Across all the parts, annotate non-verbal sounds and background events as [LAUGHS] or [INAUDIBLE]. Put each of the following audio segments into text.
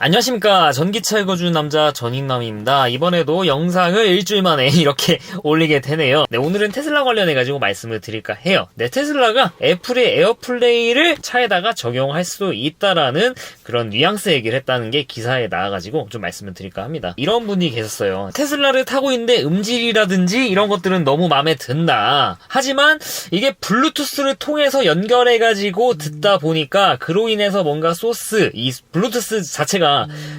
안녕하십니까. 전기차 읽어주는 남자 전인남입니다. 이번에도 영상을 일주일 만에 [LAUGHS] 이렇게 올리게 되네요. 네 오늘은 테슬라 관련해 가지고 말씀을 드릴까 해요. 네 테슬라가 애플의 에어플레이를 차에다가 적용할 수 있다라는 그런 뉘앙스 얘기를 했다는 게 기사에 나와가지고 좀 말씀을 드릴까 합니다. 이런 분이 계셨어요. 테슬라를 타고 있는데 음질이라든지 이런 것들은 너무 마음에 든다. 하지만 이게 블루투스를 통해서 연결해 가지고 듣다 보니까 그로 인해서 뭔가 소스 이 블루투스 자체가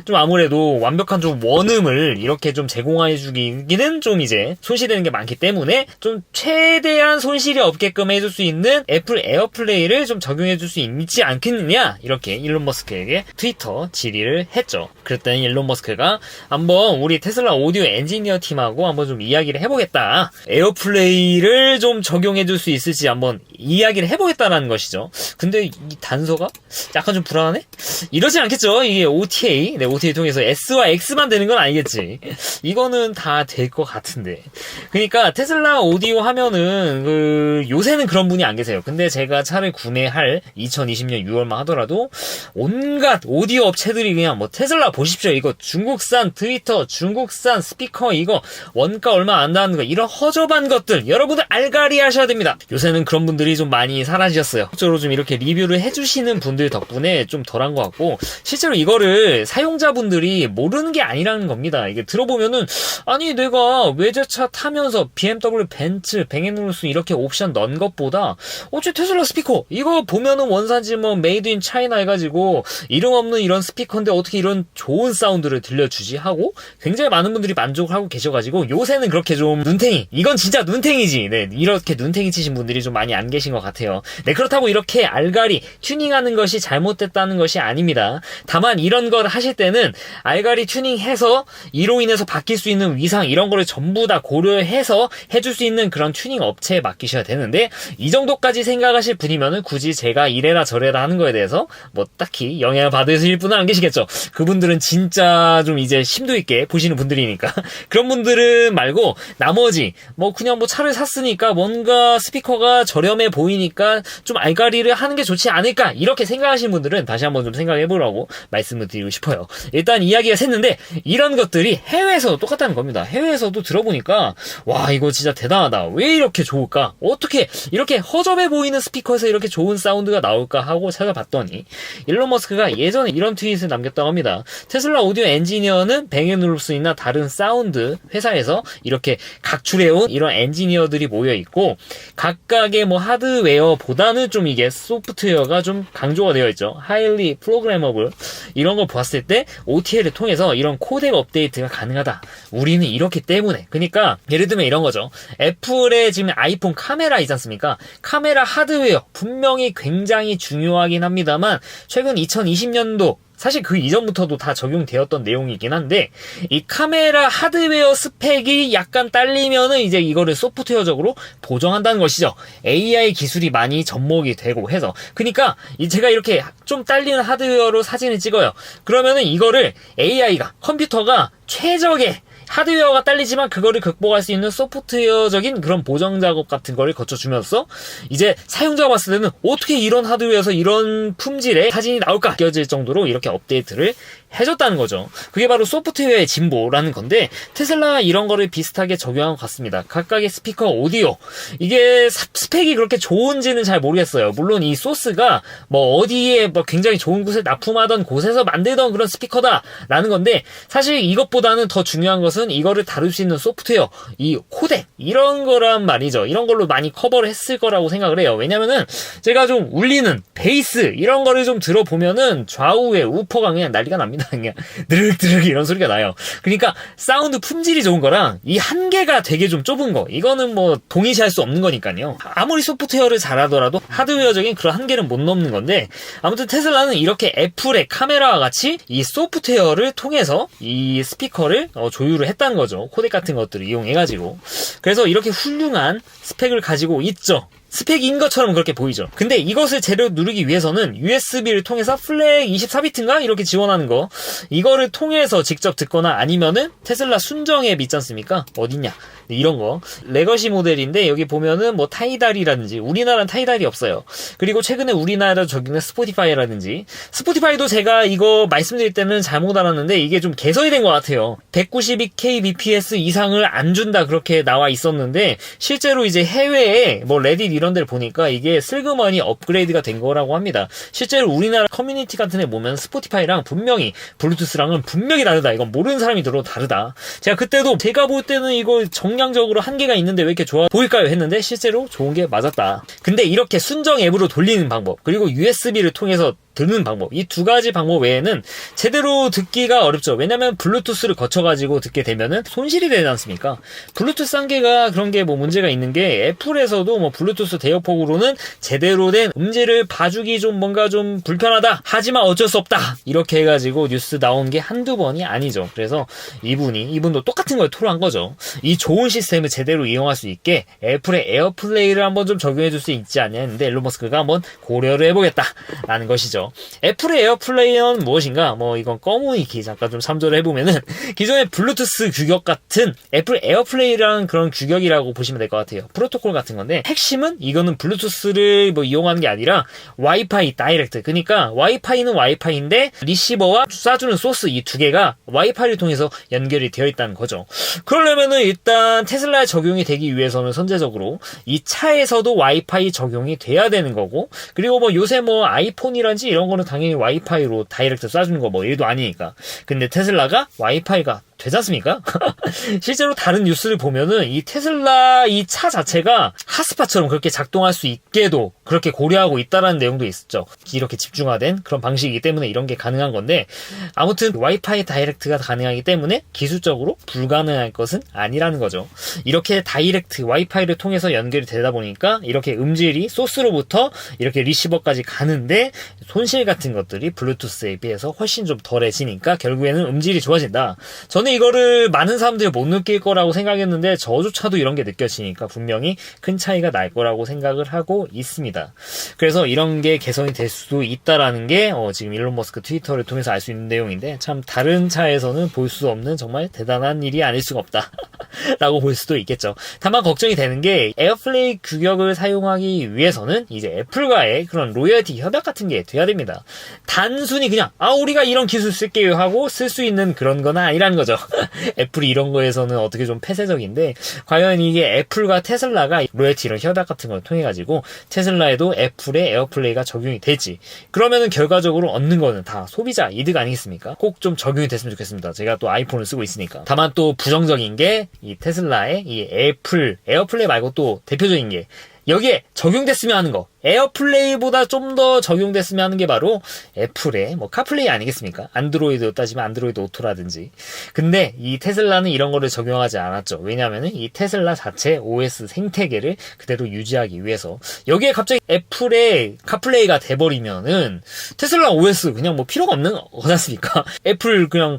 좀 아무래도 완벽한 좀 원음을 이렇게 좀 제공해 주기는 좀 이제 손실되는 게 많기 때문에 좀 최대한 손실이 없게끔 해줄 수 있는 애플 에어플레이를 좀 적용해 줄 수 있지 않겠느냐 이렇게 일론 머스크에게 트위터 질의를 했죠. 그랬더니 일론 머스크가 한번 우리 테슬라 오디오 엔지니어 팀하고 한번 좀 이야기를 해보겠다. 에어플레이를 좀 적용해 줄 수 있을지 한번 이야기를 해보겠다라는 것이죠. 근데 이 단서가 약간 좀 불안하네? 이러지 않겠죠? 이게 OTA, 네, OTA 통해서 S와 X만 되는 건 아니겠지. 이거는 다 될 것 같은데. 그러니까 테슬라 오디오 하면은 그 요새는 그런 분이 안 계세요. 근데 제가 차를 구매할 2020년 6월만 하더라도 온갖 오디오 업체들이 그냥 뭐 테슬라 보십시오. 이거 중국산 트위터, 중국산 스피커 이거 원가 얼마 안 나는 거 이런 허접한 것들 여러분들 알가리 하셔야 됩니다. 요새는 그런 분들이 좀 많이 사라지셨어요. 실제로 좀 이렇게 리뷰를 해주시는 분들 덕분에 좀 덜한 것 같고 실제로 이거를 사용자분들이 모르는 게 아니라는 겁니다. 이게 들어보면은 아니 내가 외제차 타면서 BMW, 벤츠, 뱅앤올루스 이렇게 옵션 넣은 것보다 어째 테슬라 스피커? 이거 보면은 원산지 뭐 메이드 인 차이나 해가지고 이름 없는 이런 스피커인데 어떻게 이런 좋은 사운드를 들려주지? 하고 굉장히 많은 분들이 만족을 하고 계셔가지고 요새는 그렇게 좀 눈탱이 이건 진짜 눈탱이지. 네 이렇게 눈탱이 치신 분들이 좀 많이 안 계신 것 같아요. 네 그렇다고 이렇게 알갈이 튜닝하는 것이 잘못됐다는 것이 아닙니다. 다만 이런 걸 하실 때는 알갈이 튜닝해서 이로 인해서 바뀔 수 있는 위상 이런 거를 전부 다 고려해서 해줄 수 있는 그런 튜닝 업체에 맡기셔야 되는데 이 정도까지 생각하실 분이면은 굳이 제가 이래라 저래라 하는 거에 대해서 뭐 딱히 영향을 받으실 분은 안 계시겠죠. 그분들은 진짜 좀 이제 심도 있게 보시는 분들이니까 [LAUGHS] 그런 분들은 말고 나머지 뭐 그냥 뭐 차를 샀으니까 뭔가 스피커가 저렴해 보이니까 좀 알가리를 하는 게 좋지 않을까 이렇게 생각하시는 분들은 다시 한번 좀 생각해 보라고 말씀을 드리고 싶어요. 일단 이야기가 샜는데 이런 것들이 해외에서도 똑같다는 겁니다. 해외에서도 들어보니까 와 이거 진짜 대단하다. 왜 이렇게 좋을까? 어떻게 이렇게 허접해 보이는 스피커에서 이렇게 좋은 사운드가 나올까 하고 찾아봤더니 일론 머스크가 예전에 이런 트윗을 남겼다고 합니다. 테슬라 오디오 엔지니어는 뱅앤올루스이나 다른 사운드 회사에서 이렇게 각출해온 이런 엔지니어들이 모여 있고 각각의 뭐 하드웨어보다는 좀 이게 소프트웨어가 좀 강조가 되어 있죠. 하일리 프로그래머블 이런 걸 봤을 때 OTL을 통해서 이런 코덱 업데이트가 가능하다. 우리는 이렇기 때문에 그러니까 예를 들면 이런 거죠. 애플의 지금 아이폰 카메라이지 않습니까? 카메라 하드웨어 분명히 굉장히 중요하긴 합니다만 최근 2020년도 사실 그 이전부터도 다 적용되었던 내용이긴 한데 이 카메라 하드웨어 스펙이 약간 딸리면은 이제 이거를 소프트웨어적으로 보정한다는 것이죠. AI 기술이 많이 접목이 되고 해서 그러니까 제가 이렇게 좀 딸리는 하드웨어로 사진을 찍어요. 그러면은 이거를 AI가 컴퓨터가 최적의 하드웨어가 딸리지만 그거를 극복할 수 있는 소프트웨어적인 그런 보정 작업 같은 거를 거쳐주면서 이제 사용자가 봤을 때는 어떻게 이런 하드웨어에서 이런 품질의 사진이 나올까 느껴질 정도로 이렇게 업데이트를 해줬다는 거죠. 그게 바로 소프트웨어의 진보라는 건데 테슬라 이런 거를 비슷하게 적용한 것 같습니다. 각각의 스피커 오디오 이게 스펙이 그렇게 좋은지는 잘 모르겠어요. 물론 이 소스가 뭐 어디에 뭐 굉장히 좋은 곳에 납품하던 곳에서 만들던 그런 스피커다라는 건데 사실 이것보다는 더 중요한 것은 이거를 다룰 수 있는 소프트웨어 이 코덱 이런 거란 말이죠. 이런 걸로 많이 커버를 했을 거라고 생각을 해요. 왜냐면은 제가 좀 울리는 베이스 이런 거를 좀 들어보면은 좌우에 우퍼가 그냥 난리가 납니다. [LAUGHS] 그냥 드륵드륵 이런 소리가 나요. 그러니까 사운드 품질이 좋은 거랑 이 한계가 되게 좀 좁은 거 이거는 뭐 동의시할 수 없는 거니까요. 아무리 소프트웨어를 잘하더라도 하드웨어적인 그런 한계는 못 넘는 건데 아무튼 테슬라는 이렇게 애플의 카메라와 같이 이 소프트웨어를 통해서 이 스피커를 어, 조율을 했다는 거죠. 코덱 같은 것들을 이용해가지고 그래서 이렇게 훌륭한 스펙을 가지고 있죠. 스펙인 것처럼 그렇게 보이죠. 근데 이것을 제대로 누르기 위해서는 USB를 통해서 플렉 24비트인가 이렇게 지원하는 거 이거를 통해서 직접 듣거나 아니면은 테슬라 순정 앱 있지 않습니까? 어딨냐? 네, 이런 거 레거시 모델인데 여기 보면은 뭐 타이달이라든지 우리나라는 타이달이 없어요. 그리고 최근에 우리나라 적용된 스포티파이라든지 스포티파이도 제가 이거 말씀드릴 때는 잘못 알았는데 이게 좀 개선이 된 것 같아요. 192kbps 이상을 안 준다 그렇게 나와 있었는데 실제로 이제 해외에 뭐 레딧 이런 데를 보니까 이게 슬그머니 업그레이드가 된 거라고 합니다. 실제로 우리나라 커뮤니티 같은 데 보면 스포티파이랑 분명히 블루투스랑은 분명히 다르다. 이건 모르는 사람이 들어도 다르다. 제가 그때도 제가 볼 때는 이거 정량적으로 한계가 있는데 왜 이렇게 좋아 보일까요? 했는데 실제로 좋은 게 맞았다. 근데 이렇게 순정 앱으로 돌리는 방법 그리고 USB를 통해서 듣는 방법. 이 두 가지 방법 외에는 제대로 듣기가 어렵죠. 왜냐면 블루투스를 거쳐가지고 듣게 되면은 손실이 되지 않습니까? 블루투스 한계가 그런 게 뭐 문제가 있는 게 애플에서도 뭐 블루투스 대역폭으로는 제대로 된 음질을 봐주기 좀 뭔가 좀 불편하다. 하지만 어쩔 수 없다. 이렇게 해가지고 뉴스 나온 게 한두 번이 아니죠. 그래서 이분이 이분도 똑같은 걸 토로한 거죠. 이 좋은 시스템을 제대로 이용할 수 있게 애플의 에어플레이를 한번 좀 적용해 줄 수 있지 않냐 했는데 일론 머스크가 한번 고려를 해보겠다 라는 것이죠 애플의 에어플레이어는 무엇인가? 뭐 이건 꺼무이기 잠깐 좀 참조를 해보면은 [LAUGHS] 기존의 블루투스 규격 같은 애플 에어플레이랑 그런 규격이라고 보시면 될 것 같아요. 프로토콜 같은 건데 핵심은 이거는 블루투스를 뭐 이용하는 게 아니라 와이파이 다이렉트. 그러니까 와이파이는 와이파이인데 리시버와 쏴주는 소스 이 두 개가 와이파이를 통해서 연결이 되어 있다는 거죠. 그러려면은 일단 테슬라에 적용이 되기 위해서는 선제적으로 이 차에서도 와이파이 적용이 돼야 되는 거고 그리고 뭐 요새 뭐 아이폰이란지 이런 거는 당연히 와이파이로 다이렉트 쏴주는 거 뭐 일도 아니니까. 근데 테슬라가 와이파이가 되지 않습니까? [LAUGHS] 실제로 다른 뉴스를 보면은 이 테슬라 이 차 자체가 핫스팟처럼 그렇게 작동할 수 있게도 그렇게 고려하고 있다라는 내용도 있었죠. 이렇게 집중화된 그런 방식이기 때문에 이런 게 가능한 건데 아무튼 와이파이 다이렉트가 가능하기 때문에 기술적으로 불가능할 것은 아니라는 거죠. 이렇게 다이렉트 와이파이를 통해서 연결이 되다 보니까 이렇게 음질이 소스로부터 이렇게 리시버까지 가는데 손실 같은 것들이 블루투스에 비해서 훨씬 좀 덜해지니까 결국에는 음질이 좋아진다. 저는 이거를 많은 사람들이 못 느낄 거라고 생각했는데 저조차도 이런 게 느껴지니까 분명히 큰 차이가 날 거라고 생각을 하고 있습니다. 그래서 이런 게 개선이 될 수도 있다라는 게 어, 지금 일론 머스크 트위터를 통해서 알 수 있는 내용인데 참 다른 차에서는 볼 수 없는 정말 대단한 일이 아닐 수가 없다. [LAUGHS] 라고 볼 수도 있겠죠. 다만 걱정이 되는 게 에어플레이 규격을 사용하기 위해서는 이제 애플과의 그런 로열티 협약 같은 게 돼야 됩니다. 단순히 그냥 아 우리가 이런 기술 쓸게요 하고 쓸 수 있는 그런 건 아니라는 거죠. [LAUGHS] 애플이 이런 거에서는 어떻게 좀 폐쇄적인데 과연 이게 애플과 테슬라가 로열티 이런 협약 같은 걸 통해 가지고 테슬라에도 애플의 에어플레이가 적용이 되지. 그러면은 결과적으로 얻는 거는 다 소비자 이득 아니겠습니까? 꼭 좀 적용이 됐으면 좋겠습니다. 제가 또 아이폰을 쓰고 있으니까. 다만 또 부정적인 게이 테슬라의 이 애플 에어플레이 말고 또 대표적인 게 여기에 적용됐으면 하는 거. 에어플레이보다 좀 더 적용됐으면 하는 게 바로 애플의 뭐 카플레이 아니겠습니까? 안드로이드 따지면 안드로이드 오토라든지. 근데 이 테슬라는 이런 거를 적용하지 않았죠. 왜냐하면 이 테슬라 자체 OS 생태계를 그대로 유지하기 위해서 여기에 갑자기 애플의 카플레이가 돼버리면은 테슬라 OS 그냥 뭐 필요가 없는 거지 않습니까? [LAUGHS] 애플 그냥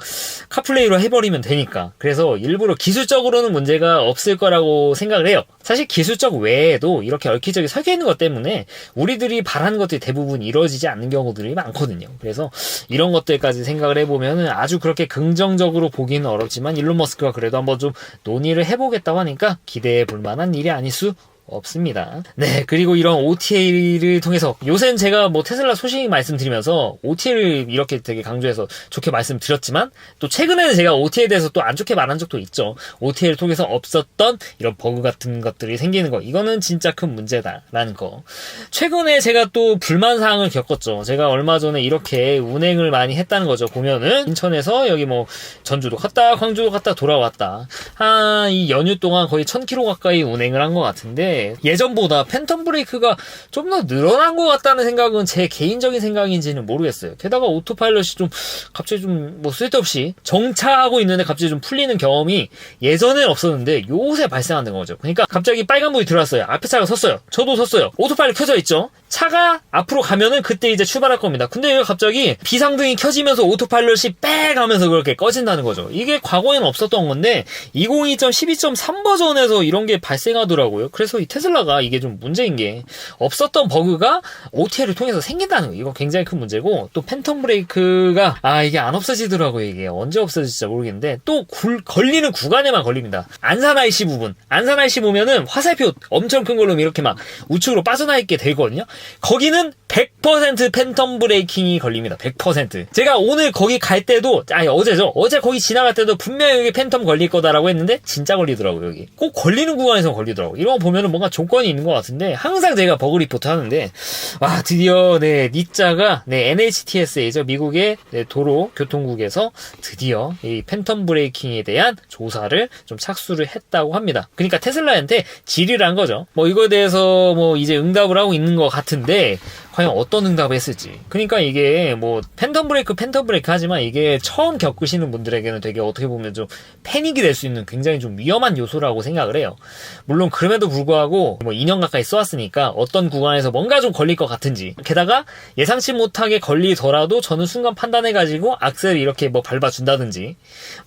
카플레이로 해버리면 되니까. 그래서 일부러 기술적으로는 문제가 없을 거라고 생각을 해요. 사실 기술적 외에도 이렇게 얽히적이 설계 있는 것 때문에 우리들이 바라는 것들이 대부분 이루어지지 않는 경우들이 많거든요. 그래서 이런 것들까지 생각을 해보면 아주 그렇게 긍정적으로 보기는 어렵지만 일론 머스크가 그래도 한번 좀 논의를 해보겠다고 하니까 기대해 볼 만한 일이 아닐 수 없습니다. 네, 그리고 이런 OTA를 통해서 요새는 제가 뭐 테슬라 소식 말씀드리면서 OTA를 이렇게 되게 강조해서 좋게 말씀드렸지만 또 최근에는 제가 OTA에 대해서 또 안 좋게 말한 적도 있죠. OTA를 통해서 없었던 이런 버그 같은 것들이 생기는 거. 이거는 진짜 큰 문제다라는 거. 최근에 제가 또 불만 사항을 겪었죠. 제가 얼마 전에 이렇게 운행을 많이 했다는 거죠. 보면은 인천에서 여기 뭐 전주도 갔다 광주도 갔다 돌아왔다. 한 이 연휴 동안 거의 1000km 가까이 운행을 한 것 같은데 예전보다 팬텀 브레이크가 좀 더 늘어난 것 같다는 생각은 제 개인적인 생각인지는 모르겠어요. 게다가 오토파일럿이 좀 갑자기 좀 뭐 쓸데없이 정차하고 있는데 갑자기 좀 풀리는 경험이 예전엔 없었는데 요새 발생하는 거죠. 그러니까 갑자기 빨간불이 들어왔어요. 앞에 차가 섰어요. 저도 섰어요. 오토파일럿 켜져 있죠. 차가 앞으로 가면은 그때 이제 출발할 겁니다. 근데 얘가 갑자기 비상등이 켜지면서 오토파일럿이 빽 하면서 그렇게 꺼진다는 거죠. 이게 과거에는 없었던 건데 2022.12.3 버전에서 이런 게 발생하더라고요. 그래서 테슬라가 이게 좀 문제인 게 없었던 버그가 OTA를 통해서 생긴다는 거. 이거 굉장히 큰 문제고 또 팬텀 브레이크가 아 이게 안 없어지더라고요 이게. 언제 없어질지 모르겠는데 또 굴- 걸리는 구간에만 걸립니다. 안산 IC 부분. 안산 IC 보면은 화살표 엄청 큰 걸로 이렇게 막 우측으로 빠져나 있게 되거든요. 거기는 100% 팬텀 브레이킹이 걸립니다. 100% 제가 오늘 거기 갈 때도 아니 어제죠. 어제 거기 지나갈 때도 분명히 여기 팬텀 걸릴 거다라고 했는데 진짜 걸리더라고요 여기. 꼭 걸리는 구간에서 걸리더라고. 이런 거 보면은 뭔가 조건이 있는 것 같은데 항상 제가 버그 리포트 하는데 와 드디어 네 니자가 네 NHTSA죠. 미국의 네, 도로 교통국에서 드디어 이 팬텀 브레이킹에 대한 조사를 좀 착수를 했다고 합니다. 그러니까 테슬라한테 질의를 한 거죠. 뭐 이거에 대해서 뭐 이제 응답을 하고 있는 것 같은데 과연 어떤 응답을 했을지. 그러니까 이게 뭐 팬텀 브레이크 팬텀 브레이크 하지만 이게 처음 겪으시는 분들에게는 되게 어떻게 보면 좀 패닉이 될 수 있는 굉장히 좀 위험한 요소라고 생각을 해요. 물론 그럼에도 불구하고 뭐 2년 가까이 써왔으니까 어떤 구간에서 뭔가 좀 걸릴 것 같은지 게다가 예상치 못하게 걸리더라도 저는 순간 판단해가지고 악셀을 이렇게 뭐 밟아준다든지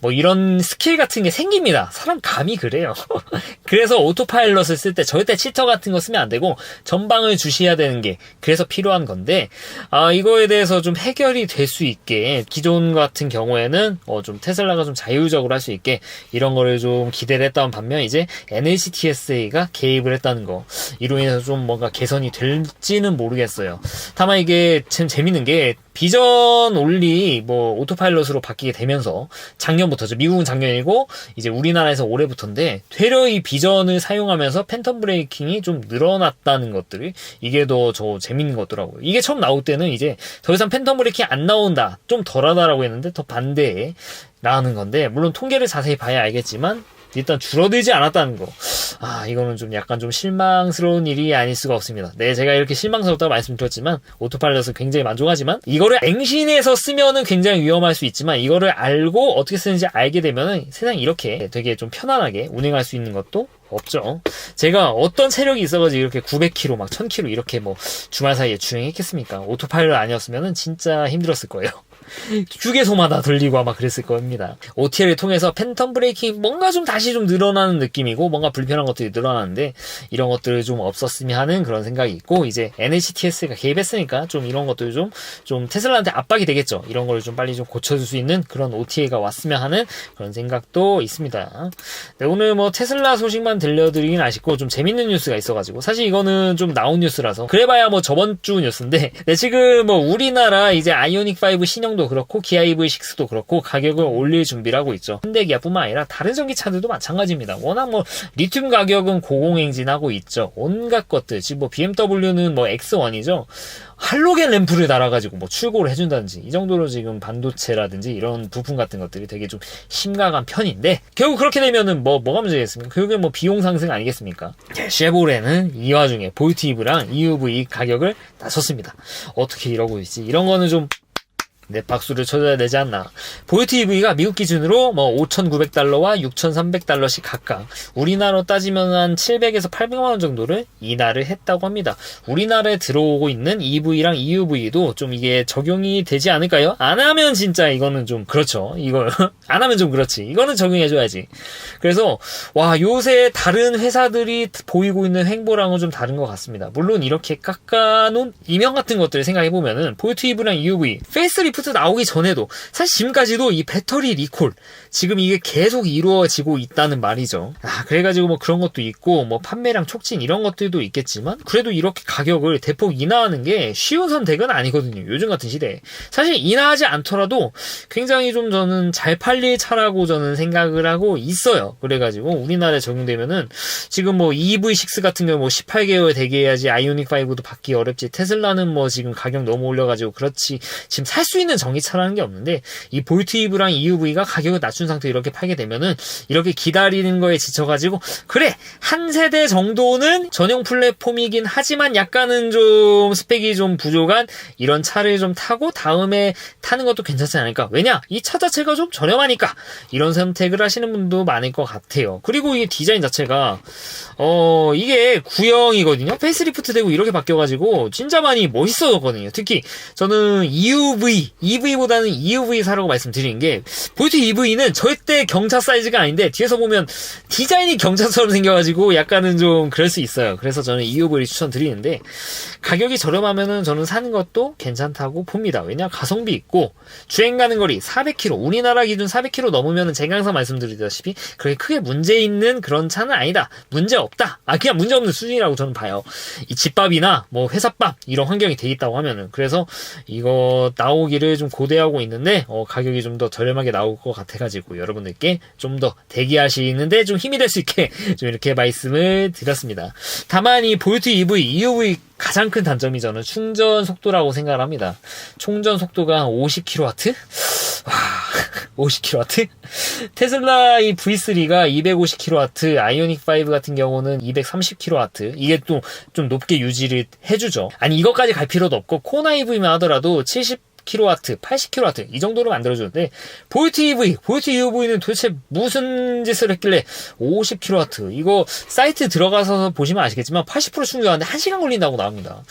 뭐 이런 스킬 같은 게 생깁니다. 사람 감이 그래요. [LAUGHS] 그래서 오토파일럿을 쓸 때 절대 치터 같은 거 쓰면 안 되고 전방을 주시해야 되는 게 그래서 필요 한 건데 아 이거에 대해서 좀 해결이 될 수 있게 기존 같은 경우에는 어 좀 테슬라가 좀 자율적으로 할 수 있게 이런 거를 좀 기대를 했다는 반면 이제 NHTSA가 개입을 했다는 거 이로 인해서 좀 뭔가 개선이 될지는 모르겠어요. 다만 이게 참 재밌는 게 비전 올리 뭐 오토파일럿으로 바뀌게 되면서 작년부터죠. 미국은 작년이고 이제 우리나라에서 올해부터인데 되려 이 비전을 사용하면서 팬텀 브레이킹이 좀 늘어났다는 것들이 이게 더 저 재밌는 것 같더라고요. 이게 처음 나올 때는 이제 더 이상 팬텀 브레이킹 안 나온다. 좀 덜하다라고 했는데 더 반대에 나오는 건데 물론 통계를 자세히 봐야 알겠지만 일단 줄어들지 않았다는 거. 아, 이거는 좀 약간 좀 실망스러운 일이 아닐 수가 없습니다. 네, 제가 이렇게 실망스럽다고 말씀드렸지만, 오토파일럿을 굉장히 만족하지만, 이거를 앵신에서 쓰면은 굉장히 위험할 수 있지만, 이거를 알고 어떻게 쓰는지 알게 되면은 세상이 이렇게 되게 좀 편안하게 운행할 수 있는 것도 없죠. 제가 어떤 체력이 있어가지고 이렇게 900km, 막 1000km 이렇게 뭐 주말 사이에 주행했겠습니까? 오토파일럿 아니었으면은 진짜 힘들었을 거예요. 휴게소마다 들리고 아마 그랬을 겁니다. OTL을 통해서 팬텀 브레이킹 뭔가 좀 다시 좀 늘어나는 느낌이고 뭔가 불편한 것들이 늘어나는데 이런 것들을 좀 없었으면 하는 그런 생각이 있고 이제 NHTS가 개입했으니까 좀 이런 것들 좀, 좀 테슬라한테 압박이 되겠죠. 이런 걸 좀 빨리 좀 고쳐줄 수 있는 그런 OTA가 왔으면 하는 그런 생각도 있습니다. 네, 오늘 뭐 테슬라 소식만 들려드리긴 아쉽고 좀 재밌는 뉴스가 있어가지고 사실 이거는 좀 나온 뉴스라서 그래봐야 뭐 저번 주 뉴스인데 [LAUGHS] 네, 지금 뭐 우리나라 이제 아이오닉 5 신형 도 그렇고 기아 EV6도 그렇고 가격을 올릴 준비를 하고 있죠. 현대 기아뿐만 아니라 다른 전기차들도 마찬가지입니다. 워낙 뭐 리튬 가격은 고공행진하고 있죠. 온갖 것들 지금 뭐 BMW는 뭐 X1이죠. 할로겐 램프를 달아가지고 뭐 출고를 해준다든지 이 정도로 지금 반도체라든지 이런 부품 같은 것들이 되게 좀 심각한 편인데 결국 그렇게 되면은 뭐 뭐가 문제겠습니까? 결국엔 뭐 비용 상승 아니겠습니까? 쉐보레는 이 와중에 볼트 EV랑 EUV 가격을 낮췄습니다. 어떻게 이러고 있지? 이런 거는 좀 네, 박수를 쳐줘야 되지 않나. 보이트 EV가 미국 기준으로 뭐 5,900달러와 6,300달러씩 각각 우리나라로 따지면 한 700에서 800만 원 정도를 인하를 했다고 합니다. 우리나라에 들어오고 있는 EV랑 EUV도 좀 이게 적용이 되지 않을까요? 안 하면 진짜 이거는 좀 그렇죠. 이거 [LAUGHS] 안 하면 좀 그렇지. 이거는 적용해줘야지. 그래서 와 요새 다른 회사들이 보이고 있는 행보랑은 좀 다른 것 같습니다. 물론 이렇게 깎아놓은 이명 같은 것들을 생각해 보면은 보이트 EV랑 EUV 페이스리프트 나오기 전에도 사실 지금까지도 이 배터리 리콜 지금 이게 계속 이루어지고 있다는 말이죠. 아 그래가지고 뭐 그런 것도 있고 뭐 판매량 촉진 이런 것들도 있겠지만 그래도 이렇게 가격을 대폭 인하하는 게 쉬운 선택은 아니거든요. 요즘 같은 시대에 사실 인하하지 않더라도 굉장히 좀 저는 잘 팔릴 차라고 저는 생각을 하고 있어요. 그래가지고 우리나라에 적용되면은 지금 뭐 EV6 같은 경우 뭐 18개월 대기해야지 아이오닉 5도 받기 어렵지 테슬라는 뭐 지금 가격 너무 올려가지고 그렇지 지금 살 수 있는 전기차라는 게 없는데 이 볼트 EV랑 EUV가 가격을 낮춘 상태로 이렇게 팔게 되면은 이렇게 기다리는 거에 지쳐가지고 그래 한 세대 정도는 전용 플랫폼이긴 하지만 약간은 좀 스펙이 좀 부족한 이런 차를 좀 타고 다음에 타는 것도 괜찮지 않을까. 왜냐 이 차 자체가 좀 저렴하니까 이런 선택을 하시는 분도 많을 것 같아요. 그리고 이 디자인 자체가 어 이게 구형이거든요. 페이스리프트 되고 이렇게 바뀌어가지고 진짜 많이 멋있어졌거든요. 특히 저는 EUV EV보다는 EUV 사라고 말씀드린 게 볼트 EV는 절대 경차 사이즈가 아닌데 뒤에서 보면 디자인이 경차처럼 생겨가지고 약간은 좀 그럴 수 있어요. 그래서 저는 EUV를 추천드리는데 가격이 저렴하면은 저는 사는 것도 괜찮다고 봅니다. 왜냐 가성비 있고 주행 가는 거리 400km 우리나라 기준 400km 넘으면은 제가 항상 말씀드리다시피 그렇게 크게 문제 있는 그런 차는 아니다. 문제 없다. 아 그냥 문제 없는 수준이라고 저는 봐요. 이 집밥이나 뭐 회사밥 이런 환경이 돼 있다고 하면은 그래서 이거 나오기를 좀 고대하고 있는데 어, 가격이 좀 더 저렴하게 나올 것 같아가지고 여러분들께 좀 더 대기하시는데 좀 힘이 될 수 있게 [LAUGHS] 좀 이렇게 말씀을 드렸습니다. 다만 이 볼트 EV, EUV 가장 큰 단점이 저는 충전 속도라고 생각을 합니다. 충전 속도가 50kW? 와, [LAUGHS] 50kW? 테슬라 이 V3가 250kW, 아이오닉 5 같은 경우는 230kW. 이게 또 좀 높게 유지를 해주죠. 아니, 이것까지 갈 필요도 없고, 코나 EV만 하더라도 70 kW, 80kW 이 정도로 만들어주는데 볼트 EV, 볼트 EV는 도대체 무슨 짓을 했길래 50kW 이거 사이트 들어가서 보시면 아시겠지만 80% 충전하는데 1시간 걸린다고 나옵니다.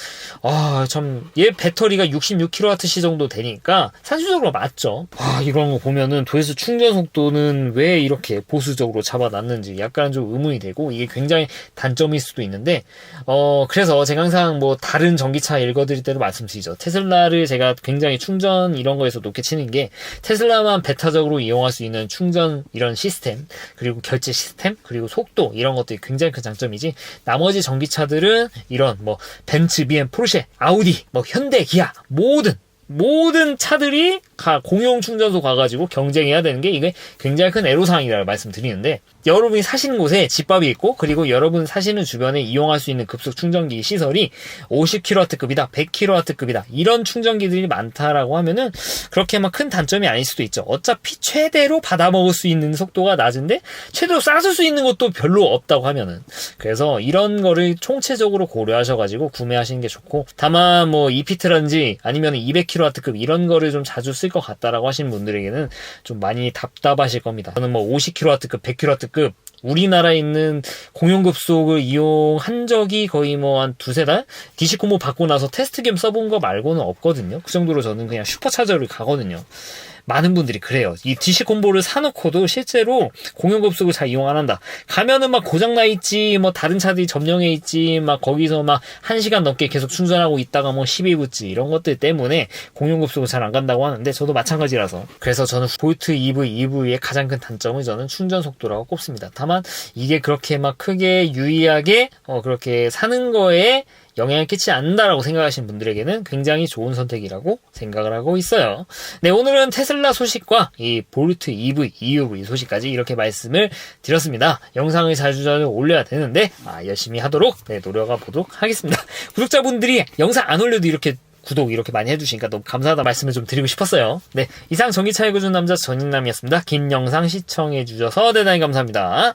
아, 참 얘 배터리가 66kWh 정도 되니까 산수적으로 맞죠. 아, 이런 거 보면은 도대체 충전 속도는 왜 이렇게 보수적으로 잡아놨는지 약간 좀 의문이 되고 이게 굉장히 단점일 수도 있는데 어, 그래서 제가 항상 뭐 다른 전기차 읽어드릴 때도 말씀드리죠. 테슬라를 제가 굉장히 충전 이런 거에서 높게 치는 게 테슬라만 배타적으로 이용할 수 있는 충전 이런 시스템 그리고 결제 시스템 그리고 속도 이런 것들이 굉장히 큰 장점이지 나머지 전기차들은 이런 뭐 벤츠, BM, 포르쉐, 아우디, 뭐 현대, 기아 모든 모든 차들이 가 공용 충전소 가가지고 경쟁해야 되는 게 이게 굉장히 큰 애로사항이라고 말씀드리는데 여러분이 사시는 곳에 집밥이 있고 그리고 여러분 사시는 주변에 이용할 수 있는 급속 충전기 시설이 50kW급이다, 100kW급이다 이런 충전기들이 많다라고 하면은 그렇게 막 큰 단점이 아닐 수도 있죠. 어차피 최대로 받아 먹을 수 있는 속도가 낮은데 최대로 쏴줄 수 있는 것도 별로 없다고 하면은 그래서 이런 거를 총체적으로 고려하셔가지고 구매하시는 게 좋고 다만 뭐 EPT라든지 아니면 200kW급 이런 거를 좀 자주 쓸것 같다라고 하시는 분들에게는 좀 많이 답답하실 겁니다. 저는 뭐 50kW급, 100kW급 우리나라에 있는 공용급속을 이용한 적이 거의 뭐 한 두세 달? 콤보 받고 나서 테스트 겸 써본 거 말고는 없거든요. 그 정도로 저는 그냥 슈퍼차저를 가거든요. 많은 분들이 그래요. 이 DC 콤보를 사놓고도 실제로 공용급속을 잘 이용 안 한다. 가면은 막 고장나 있지, 뭐 다른 차들이 점령해 있지, 막 거기서 막한 시간 넘게 계속 충전하고 있다가 뭐 시비 붙지, 이런 것들 때문에 공용급속을 잘 안 간다고 하는데 저도 마찬가지라서. 그래서 저는 볼트 EV, EV의 가장 큰 단점은 저는 충전 속도라고 꼽습니다. 다만 이게 그렇게 막 크게 유의하게, 어, 그렇게 사는 거에 영향을 끼치지 않는다라고 생각하시는 분들에게는 굉장히 좋은 선택이라고 생각을 하고 있어요. 네, 오늘은 테슬라 소식과 이 볼트 EV, EUV 소식까지 이렇게 말씀을 드렸습니다. 영상을 자주 자주 올려야 되는데, 아, 열심히 하도록, 네, 노력해 보도록 하겠습니다. 구독자분들이 영상 안 올려도 이렇게 구독 이렇게 많이 해주시니까 너무 감사하다 말씀을 좀 드리고 싶었어요. 네, 이상 전기차 읽어준 남자 전인남이었습니다. 긴 영상 시청해주셔서 대단히 감사합니다.